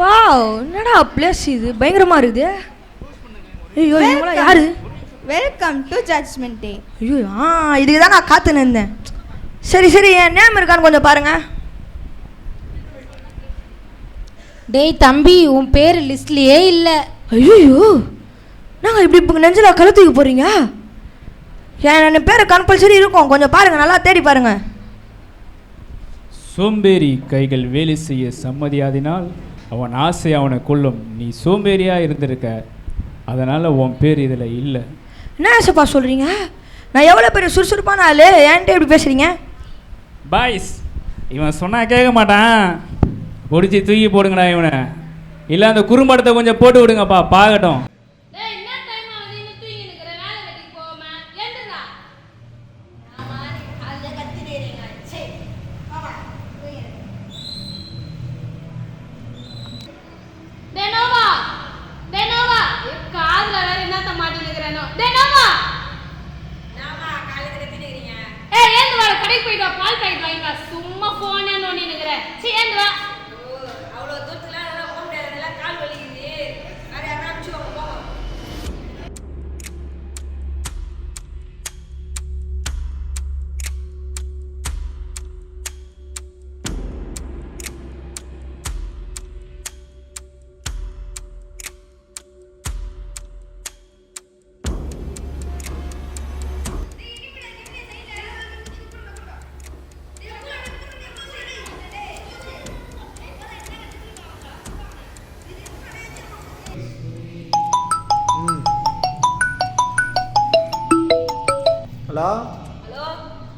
Wow என்னடா place இது? பயங்கரமா இருக்குது. ஐயோ இவங்களாம் யாரு? வெல்கம் டு ஜட்ஜ்மெண்ட் டே ஐயோ ஆ இதுக்கு தான் நான் காத்துன்னு இருந்தேன். சரி சரி என் நேம் இருக்கான்னு கொஞ்சம் பாருங்க. டேய் தம்பி உன் பேர் லிஸ்ட்லயே இல்லை. ஐயோ நாங்கள் இப்படி இப்போ நெஞ்சில் கழுத்துக்கு போகிறீங்க என் பேர் கம்பல்சரி இருக்கும். கொஞ்சம் பாருங்க நல்லா தேடி பாருங்க. சோம்பேறி கைகள் வேலை செய்ய சம்மதியாதினால் அவன் ஆசை அவனை கொல்லும். நீ சோம்பேறியா இருந்திருக்க. அதனால உன் பேர் இதில் இல்லை. என்ன ஆசைப்பா சொல்கிறீங்க நான் எவ்வளோ பெரிய சுறுசுறுப்பான ஆளு? என்கிட்ட எப்படி பேசுகிறீங்க பாய்ஸ் இவன் சொன்னா கேட்க மாட்டான். பிடிச்சி தூக்கி போடுங்கடா இவனை. இல்லை அந்த குறும்படத்தை கொஞ்சம் போட்டு விடுங்கப்பா பார்க்கட்டும்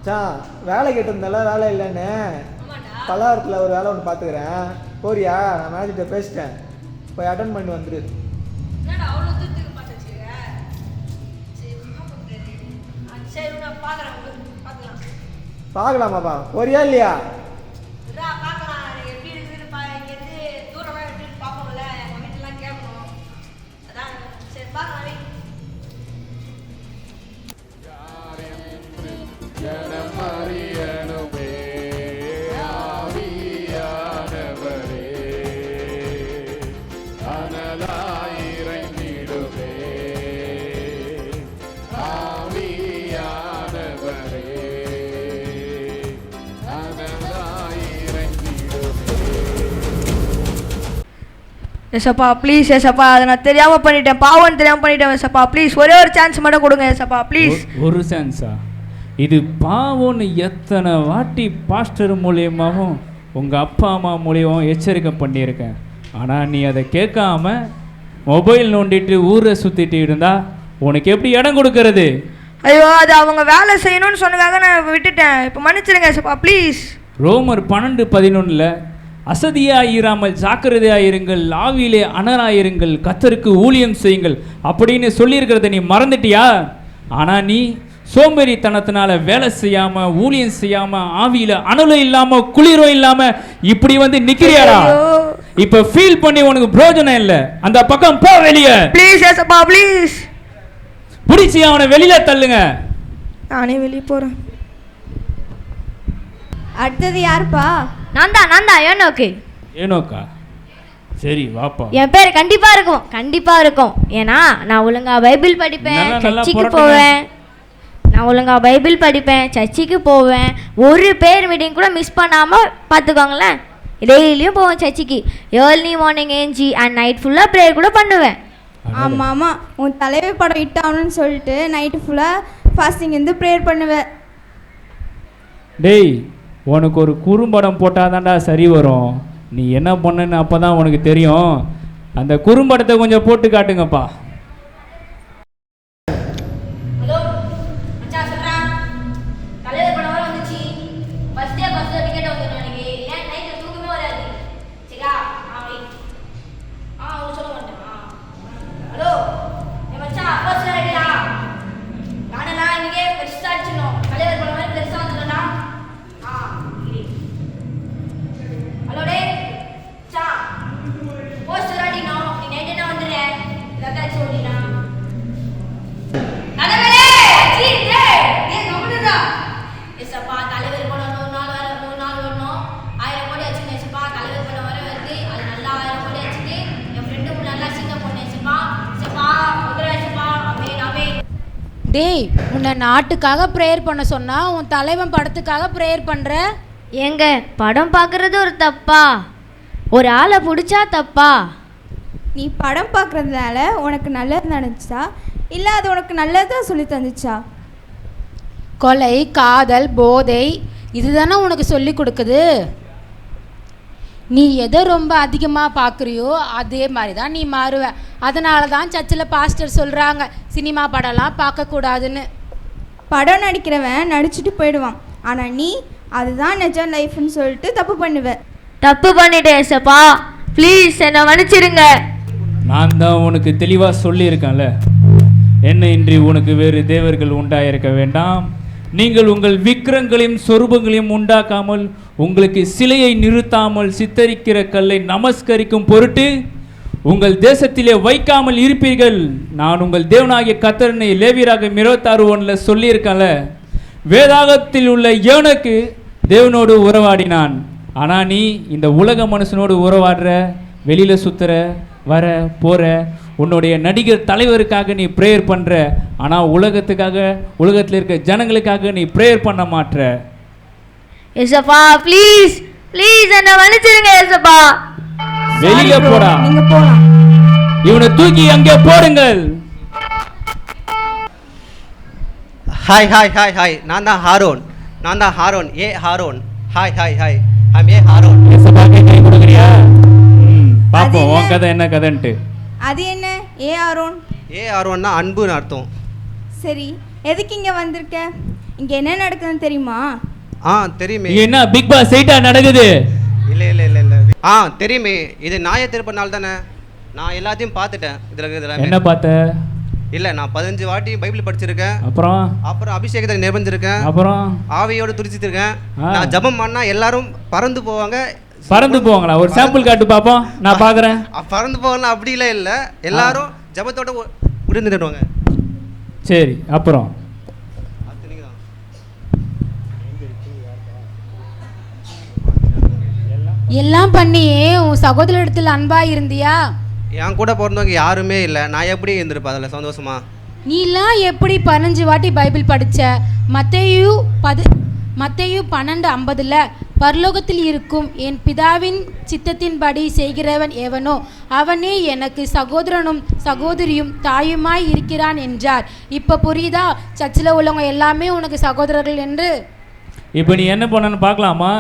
சா வேலை கேட்டிருந்தால வேலை இல்லைன்னு. பலகாரத்தில் ஒரு வேலை ஒன்று பார்த்துக்கிறேன் போறியா? நான் மேனேஜர்கிட்ட பேசிட்டேன். போய் அட்டன் பண்ணி வந்துரு. பார்க்கலாமாப்பா போறியா இல்லையா? எசப்பா ப்ளீஸ் எசப்பா அதை நான் தெரியாமல் பண்ணிட்டேன். பாவம் தெரியாமல் பண்ணிட்டேன் எசப்பா ப்ளீஸ் ஒரே ஒரு சான்ஸ் மட்டும் கொடுங்க எசப்பா ப்ளீஸ் ஒரு சான்ஸா இது பாவம்னு எத்தனை வாட்டி பாஸ்டர் மூலியமாகவும் உங்கள் அப்பா அம்மா மூலியமாகவும் எச்சரிக்கை பண்ணியிருக்கேன். ஆனால் நீ அதை கேட்காம மொபைல் நோண்டிட்டு ஊரை சுற்றிட்டு இருந்தா உனக்கு எப்படி இடம் கொடுக்கறது? ஐயோ அது அவங்க வேலை செய்யணும்னு சொன்னதாக நான் விட்டுட்டேன். இப்போ மன்னிச்சிடுங்க எசப்பா ப்ளீஸ் ரோமர் பன்னெண்டு பதினொன்றில் அசதியாயிராமல் ஜாக்கிரதையாயிருங்கள் ஆவியிலே அனராயிருங்கள் கத்தருக்கு ஊழியம் செய்யுங்கள். அப்படின்னு சொல்லியிருக்கிறத நீ மறந்துட்டியா? ஆனால் நீ சோம்பேறித்தனத்தினால வேலை செய்யாம ஊழியம் செய்யாம ஆவியில அனலும் இல்லாம குளிரும் இல்லாம இப்படி வந்து நிக்கிறியாடா? ஐயோ. இப்ப ஃபீல் பண்ணி உனக்கு பிரயோஜனம் இல்ல. அந்த பக்கம் போ வெளியே. ப்ளீஸ் எசப்பா ப்ளீஸ் பிடிச்சி அவனை வெளியில தள்ளுங்க. நானே வெளியே போகிறேன் அடுத்தது யாருப்பா? நான் தான் நான் தான் ஏனோக்கு. ஏனோக்கா? சரி வாப்பா. என் பேர் கண்டிப்பா இருக்கும் கண்டிப்பா இருக்கும். ஏன்னா நான் ஒழுங்கா பைபிள் படிப்பேன் சர்ச்சுக்கு. போவேன். நான் ஒழுங்கா பைபிள் படிப்பேன் சர்ச்சுக்கு போவேன். ஒரு பேர் மீட்டிங் கூட மிஸ் பண்ணாம பார்த்துக்கோங்களேன். டெய்லியும் போவேன் சர்ச்சுக்கு. ஏர்லி மார்னிங் ஏஞ்சி அண்ட் நைட் ஃபுல்லாக ப்ரேயர் கூட பண்ணுவேன். ஆமாம் ஆமாம் உன் தலைவர் படம் ஹிட் ஆகணும்னு சொல்லிட்டு நைட்டு ஃபுல்லாக ஃபாஸ்டிங் இருந்து ப்ரேயர் பண்ணுவேன். டேய் உனக்கு ஒரு குறும்படம் போட்டால் தான்டா சரி வரும். நீ என்ன பண்ணுன்னு அப்போ தான் உனக்கு தெரியும். அந்த குறும்படத்தை கொஞ்சம் போட்டு காட்டுங்கப்பா. டேய் உன்னை நாட்டுக்காக ப்ரேயர் பண்ண சொன்னா உன் தலைவன் படத்துக்காக ப்ரேயர் பண்ற? ஏங்க படம் பார்க்கறது ஒரு தப்பா? ஒரு ஆளை பிடிச்சா தப்பா? நீ படம் பார்க்குறதுனால உனக்கு நல்லது நடந்துச்சா? இல்லை அது உனக்கு நல்லதா சொல்லி தந்துச்சா? கொலை காதல் போதை இதுதானே உனக்கு சொல்லி கொடுக்குது? நீ எதை ரொம்ப அதிகமாக பார்க்குறியோ அதே மாதிரி தான் நீ மாறுவ. அதனால தான் சர்ச்சில் பாஸ்டர் சொல்கிறாங்க சினிமா படம்லாம் பார்க்கக்கூடாதுன்னு. படம் நடிக்கிறவன் நடிச்சுட்டு போயிடுவான். ஆனால் நீ அதுதான் நிஜ லைஃப்னு சொல்லிட்டு தப்பு பண்ணுவ. தப்பு பண்ணிட்டேன் ஏசப்பா ப்ளீஸ் என்னை மன்னிச்சிருங்க. நான் தான் உனக்கு தெளிவாக சொல்லியிருக்கேன்ல. என்ன இன்றி உனக்கு வேறு தேவர்கள் உண்டாயிருக்க வேண்டாம். நீங்கள் உங்கள் விக்கிரங்களையும் சொரூபங்களையும் உண்டாக்காமல் உங்களுக்கு சிலையை நிறுத்தாமல் சித்தரிக்கிற கல்லை நமஸ்கரிக்கும் பொருட்டு உங்கள் தேசத்திலே வைக்காமல் இருப்பீர்கள். நான் உங்கள் தேவனாகிய கத்தரனை லேவியராக இருபத்தாறு ஒன்றில் சொல்லியிருக்கேன்ல. வேதாகத்தில் உள்ள ஏவனுக்கு தேவனோடு உறவாடினான். ஆனால் நீ இந்த உலக மனுஷனோடு உறவாடுற வெளியில் சுத்துற வர போகிற உன்னுடைய நடிகர் தலைவருக்காக நீ ப்ரேயர் பண்ணுற ஆனால் உலகத்துக்காக உலகத்தில் இருக்க ஜனங்களுக்காக நீ ப்ரேயர் பண்ண மாட்ற. ஏசப்பா ப்ளீஸ் ப்ளீஸ் என்னை மன்னிச்சிருங்க ஏசப்பா. வெளியில போடா. இவனை தூக்கி அங்கே போடுங்கள். ஹாய் ஹாய் ஹாய் ஹாய் நான் தான் ஹாரோன். நான் தான் ஹாரோன். ஏ Haroon. Hi hi hi I'm a Haroon. ஏசப்பாக்கு கை கொடுக்குறியா? பாப்போம். உன் என்ன? கதை என்ன கதைன்ட்டு. அது என்ன? ஏ ஆரோன் ஏ ஹாரோன்னா அன்புன்னு அர்த்தம். சரி எதுக்கு இங்கே வந்திருக்க? இங்கே என்ன நடக்குதுன்னு தெரியுமா? ஆ தெரியுமே. என்ன பிக் பாஸ் சைட்டா நடக்குது? இல்லை இல்லை இல்லை இல்லை. ஆ தெரியுமே. இது நாய திருப்ப நாள் தானே. நான் எல்லாத்தையும் பார்த்துட்டேன். இதில் என்ன இதில். பார்த்த? இல்லை நான் பதினஞ்சு வாட்டி பைபிள் படிச்சிருக்கேன். அப்புறம்? அப்புறம் அபிஷேகத்தை நிறைஞ்சிருக்கேன் அப்புறம்? ஆவியோட துடிச்சிருக்கேன். நான் ஜெபம் பண்ணா எல்லாரும் பறந்து போவாங்க. பறந்து போவாங்களா? ஒரு சாம்பிள் காட்டு பாப்போம். நான் பார்க்குறேன் அ- பறந்து போகலாம் அப்படிலாம் இல்லை. எல்லாரும் ஜெபத்தோட உடந்துடுவாங்க சரி அப்புறம். எல்லாம் பண்ணியே உன் சகோதரிடத்தில் அன்பா இருந்தியா? என் கூட பிறந்தவங்க யாருமே இல்லை. நான் எப்படி இருந்திருப்பேன் அதில்? சந்தோஷமா? நீலாம் எப்படி பதினஞ்சு வாட்டி பைபிள் படிச்ச? மத்தேயு பது மத்தேயு பன்னெண்டு ஐம்பதுல பரலோகத்தில் இருக்கும் என் பிதாவின் சித்தத்தின்படி செய்கிறவன் எவனோ அவனே எனக்கு சகோதரனும் சகோதரியும் தாயுமாய் இருக்கிறான் என்றார். இப்போ புரியுதா? சர்ச்சில் உள்ளவங்க எல்லாமே உனக்கு சகோதரர்கள் என்று? இப்போ நீ என்ன பண்ணன்னு பார்க்கலாமா?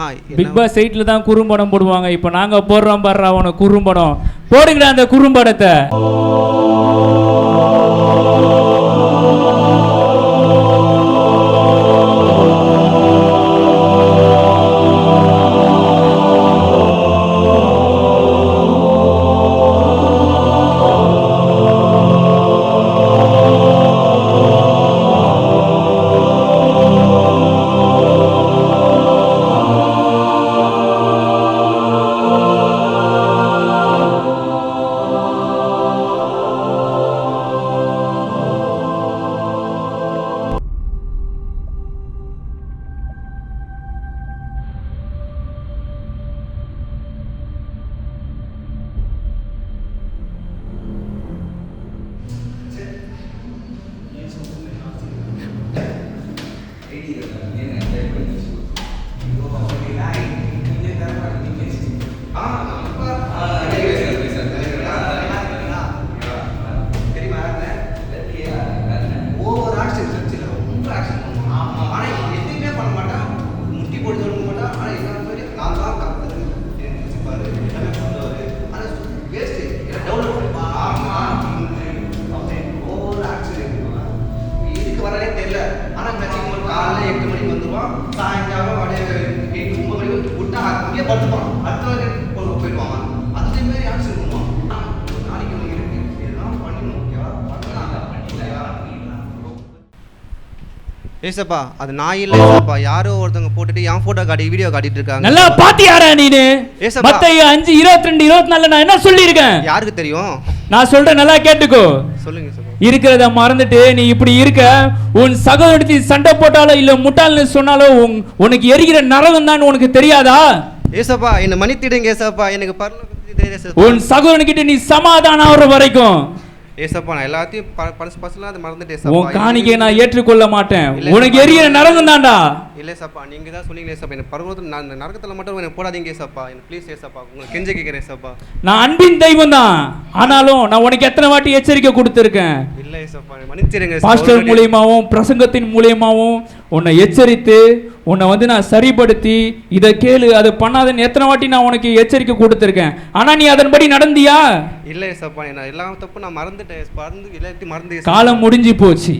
ஆ பிக் பாஸ் சைட்டில் தான் குறும்படம் போடுவாங்க. இப்போ நாங்கள் போடுறோம் பாடுறா உனக்கு குறும்படம். போடுங்கடா அந்த குறும்படத்தை. mentira, né? ஏசப்பா அது நான் இல்லை ஏசப்பா. யாரோ ஒருத்தவங்க போட்டுட்டு என் போட்டோ காட்டி வீடியோ காட்டிட்டு இருக்காங்க. நல்லா பாத்தியாரா நீனு. மத்தைய அஞ்சு இருபத்தி ரெண்டு இருபத்தி நாலுல நான் என்ன சொல்லியிருக்கேன்? யாருக்கு தெரியும்? நான் சொல்றேன் நல்லா கேட்டுக்கோ. சொல்லுங்க இருக்கிறத மறந்துட்டு நீ இப்படி இருக்க. உன் சகோதரத்தி சண்டை போட்டாலோ இல்ல முட்டாள்னு சொன்னாலோ உன் உனக்கு எரிகிற நரகம் தான் உனக்கு தெரியாதா? ஏசப்பா என்னை மன்னித்திடுங்க ஏசப்பா. எனக்கு. உன் சகோதரன்கிட்ட நீ சமாதானம் ஆகுற வரைக்கும். ஏசப்பா நான் எல்லாத்தையும் ப- பழசு பழசுலாம் அதை மறந்துட்டு உன் ஏசப்பா காணிக்கையை நான் ஏற்றுக்கொள்ள மாட்டேன் உனக்கு. எரியிற நரகம் தான்டா. இல்லை ஏசப்பா நீங்கள் தான் சொன்னீங்களே ஏசப்பா. எனக்கு பருவத்தில் நான் நரகத்தில் மட்டும் எனக்கு போடாதீங்க ஏசப்பா. எனக்கு ப்ளீஸ் ஏசப்பா உங்களுக்கு கெஞ்ச கேட்குறேன் ஏசப்பா. நான் அன்பின் தெய்வம் தான் ஆனாலும் நான் உனக்கு எத்தனை வாட்டி எச்சரிக்கை கொடுத்துருக்கேன்? இல்லை ஏசப்பா மன்னிச்சிருங்க. பாஸ்டர் மூலியமாவும் பிரசங்கத்தின் மூலியமாவும் உன்னை எச்சரித்து உன்னை வந்து நான் சரிப்படுத்தி இதை கேளு அதை பண்ணாதன்னு எத்தனை வாட்டி நான் உனக்கு எச்சரிக்கை கொடுத்துருக்கேன். ஆனா நீ அதன்படி நடந்தியா? இல்லை ஏசப்பா நான் எல்லா தப்பும் நான் மறந்துட்டேன். மறந்து எல்லாத்தையும் மறந்து. காலம் முடிஞ்சு போச்சு.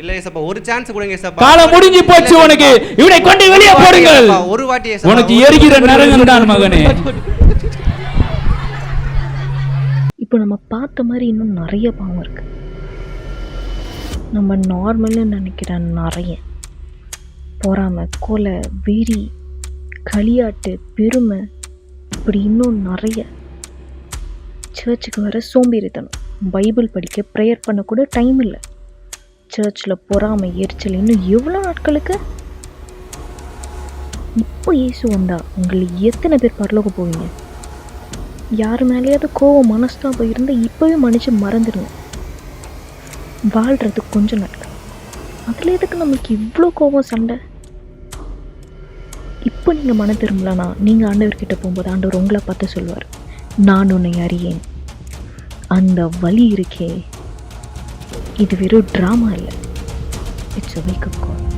இல்லை ஏசப்பா ஒரு சான்ஸ் கொடுங்க ஏசப்பா காலம் முடிஞ்சு போச்சு உனக்கு. இவனை கொண்டு வெளியே போடுங்கள். ஒரு வாட்டி. உனக்கு எரிகிற நரகம் தான் மகனே. இப்போ நம்ம பார்த்த மாதிரி இன்னும் நிறைய பாவம் இருக்கு. நம்ம நார்மல்னு நினைக்கிற நிறைய. பொறாமை கொலை வெறி களியாட்டு பெருமை இப்படி இன்னும் நிறைய. சர்ச்சுக்கு வர சோம்பேறித்தனம். பைபிள் படிக்க ப்ரேயர் பண்ணக்கூட டைம் இல்லை. சர்ச்சில் பொறாமை எரிச்சல் இன்னும் எவ்வளோ நாட்களுக்கு? இப்போ இயேசு வந்தா உங்களை எத்தனை பேர் பரலோக போவீங்க? யார் மேலேயாவது கோவம் மனஸ்தாபம் இருந்தால் இப்போவே மன்னிச்சு மறந்துடுங்க. வாழ்கிறது கொஞ்சம் நாட்கள். அதில் எதுக்கு நமக்கு இவ்வளோ கோவம் சண்டை? இப்போ நீங்கள் மன திரும்பலனா நீங்கள் ஆண்டவர்கிட்ட போகும்போது ஆண்டவர் உங்களை பார்த்து சொல்வார். நான் உன்னை அறியேன். அந்த வழி இருக்கே. இது வெறும் ட்ராமா இல்லை. It's a wake up call